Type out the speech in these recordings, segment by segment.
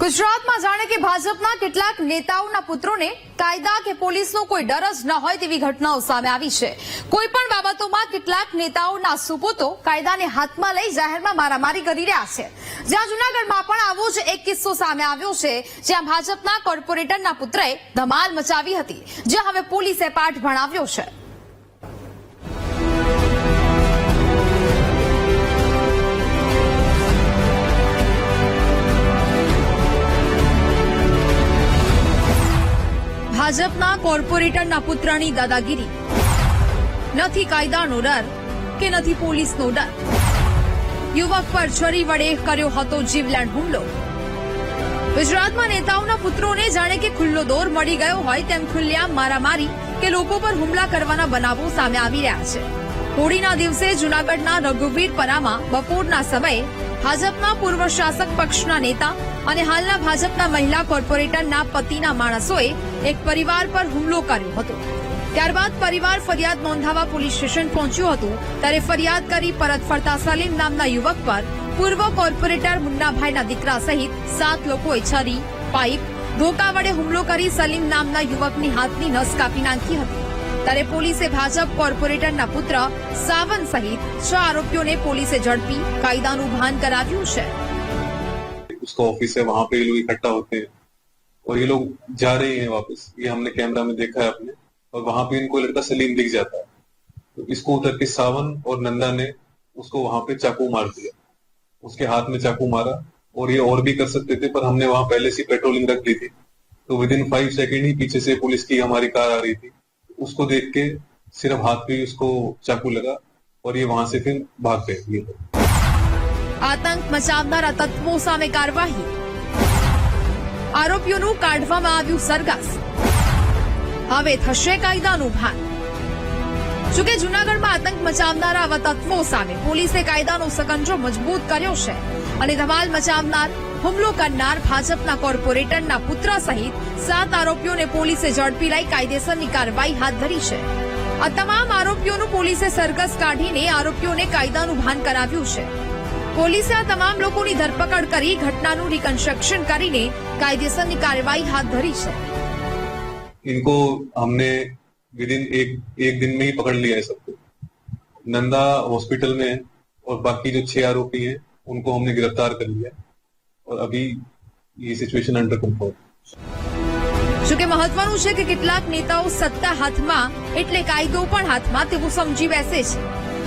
ગુજરાતમાં જાણે કે ભાજપના કેટલાક નેતાઓના પુત્રોને કાયદા કે પોલીસનો કોઈ ડર જ ન હોય તેવી ઘટનાઓ સામે આવી છે. કોઈ પણ બાબતોમાં કેટલાક નેતાઓના સુપુતો કાયદાને હાથમાં લઈ જાહેરમાં મારામારી કરી રહ્યા છે. જ્યાં જૂનાગઢમાં પણ આવો જ એક કિસ્સો સામે આવ્યો છે, જ્યાં ભાજપના કોર્પોરેટરના પુત્રએ ધમાલ મચાવી હતી, જ્યાં હવે પોલીસે પાઠ ભણાવ્યો છે. ભાજપના કોર્પોરેટરના પુત્રની દાદાગીરી. નથી કાયદાનો ડર કે નથી પોલીસનો ડર. યુવક પર છરી વડે કર્યો હતો જીવલેણ હુમલો. ગુજરાતમાં નેતાઓના પુત્રોને જાણે કે ખુલ્લો દોર મળી ગયો હોય તેમ ખુલ્લેઆમ મારામારી કે લોકો પર હુમલા કરવાના બનાવો સામે આવી રહ્યા છે. હોળીના દિવસે જૂનાગઢના રઘુવીરપરામાં બપોરના સમયે ભાજપના પૂર્વ શાસક પક્ષના નેતા અને હાલના ભાજપના મહિલા કોર્પોરેટરના પતિના માણસોએ એક પરિવાર પર હુમલો કર્યો હતો. ત્યારબાદ પરિવાર ફરિયાદ નોંધાવવા પોલીસ સ્ટેશન પહોંચ્યું હતું, ત્યારે ફરિયાદ કરી પરત ફરતા સલીમ નામના યુવક પર પૂર્વ કોર્પોરેટર મુન્નાભાઈના દીકરા સહિત સાત લોકોએ છરી, પાઇપ, ધોકા વડે હુમલો કરી સલીમ નામના યુવકની હાથની નસ કાપી નાખી હતી. ત્યારે પોલીસે ભાજપ કોર્પોરેટરના પુત્ર સાવન સહિત છ આરોપીઓને પોલીસે ઝડપી કાયદાનું ભાન કરાવ્યું છે उसका ऑफिस है वहां पे ये लोग इकट्ठा होते हैं और ये लोग जा रहे हैं वापस ये हमने कैमरा में देखा है अपने और वहां पे इनको लड़का सलीम दिख जाता है तो इसको उतर के सावन और नंदा ने उसको वहां पे चाकू मार दिया उसके हाथ में चाकू मारा और ये और भी कर सकते थे पर हमने वहां पहले से पेट्रोलिंग रख दी थी तो विद इन फाइव सेकेंड ही पीछे से पुलिस की हमारी कार आ रही थी उसको देख के सिर्फ हाथ पे ही उसको चाकू लगा और ये वहां से फिर भाग गए ये लोग આતંક મચાવનારા તત્વો સામે કાર્યવાહી આરોપીઓનું કાઢવામાં આવ્યું સરઘસ હવે થશે કાયદાનું ભાન જોકે જૂનાગઢમાં આતંક મચાવનારા આવા તત્વો સામે પોલીસે કાયદાનો સકંજો મજબૂત કર્યો છે અને ધમાલ મચાવનાર હુમલો કરનાર ભાજપના કોર્પોરેટરના પુત્ર સહિત સાત આરોપીઓને પોલીસે ઝડપી લઈ કાયદેસરની કાર્યવાહી હાથ ધરી છે આ તમામ આરોપીઓનું પોલીસે સરઘસ કાઢીને આરોપીઓને કાયદાનું ભાન કરાવ્યું છે પોલીસે આ તમામ લોકોની ધરપકડ કરી ઘટનાનું રિકન્સ્ટ્રક્શન કરીને કાયદેસરની કાર્યવાહી હાથ ધરી છે इनको हमने विद इन एक एक दिन में ही पकड़ लिया है सबको नंदा हॉस्पिटल में है और बाकी जो छह आरोपी हैं उनको हमने गिरफ्तार कर लिया और अभी ये सिचुएशन अंडर कंट्रोल જોકે મહત્વનું છે કે કેટલાક નેતાઓ સત્તા હાથમાં એટલે કાયદો પણ હાથમાં તેવું સમજી બેસે છે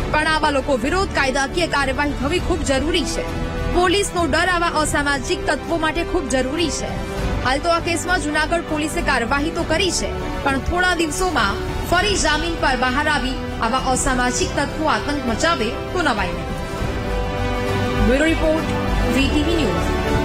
પણ આવા લોકો વિરોધ કાયદાકીય કાર્યવાહી થવી ખૂબ જરૂરી છે પોલીસનો ડર આવા અસામાજિક તત્વો માટે ખૂબ જરૂરી છે હાલ તો આ કેસમાં જૂનાગઢ પોલીસે કાર્યવાહી તો કરી છે, પણ થોડા દિવસોમાં ફરી જામીન પર બહાર આવી આવા અસામાજિક તત્વો આતંક મચાવે તો નવાઈ નહીં. Bureau news.